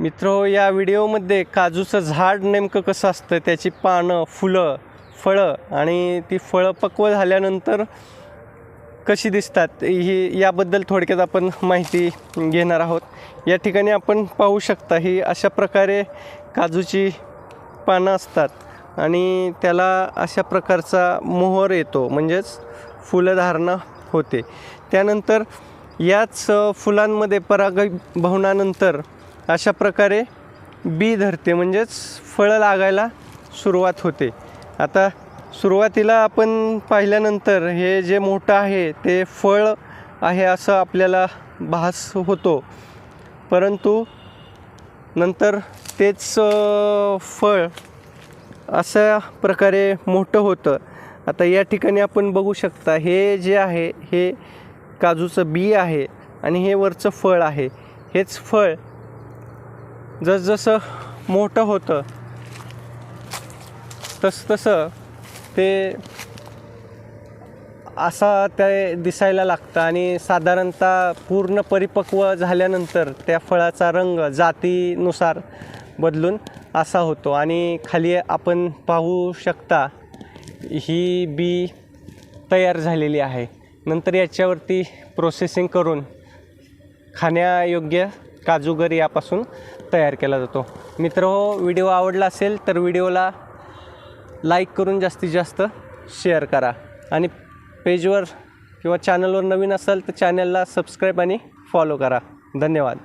मित्र या व्हिडिओमध्ये काजूचं झाड नेमकं कसं असतं त्याची पानं फुलं फळं आणि ती फळं पक्व झाल्यानंतर कशी दिसतात ही याबद्दल थोडक्यात आपण माहिती घेणार आहोत. या ठिकाणी आपण पाहू शकता ही अशा प्रकारे काजूची पानं असतात आणि त्याला अशा प्रकारचा मोहर येतो म्हणजेच फुलधारणा होते. त्यानंतर याच फुलांमध्ये परागभवनानंतर अशा प्रकारे बी धरते म्हणजेच फळं लागायला सुरुवात होते. आता सुरुवातीला आपण पाहिल्यानंतर हे जे मोठं आहे ते फळ आहे असं आपल्याला भास होतो. परंतु नंतर तेच फळ अशा प्रकारे मोठं होतं. आता या ठिकाणी आपण बघू शकता हे जे आहे हे काजूचं बी आहे आणि हे वरचं फळ आहे. हेच फळ जसजसं मोठं होतं तसतसं ते असा ते दिसायला लागतं आणि साधारणतः पूर्ण परिपक्व झाल्यानंतर त्या फळाचा रंग जातीनुसार बदलून असा होतो. आणि खाली आपण पाहू शकता ही बी तयार झालेली आहे. नंतर याच्यावरती प्रोसेसिंग करून खाण्यायोग्य काजूगर यापासून तयार केला जातो. मित्र हो व्हिडिओ आवडला असेल तर व्हिडिओला लाईक करून जास्तीत जास्त शेअर करा. आणि पेजवर किंवा चॅनलवर नवीन असाल तर चॅनलला सबस्क्राईब आणि फॉलो करा. धन्यवाद.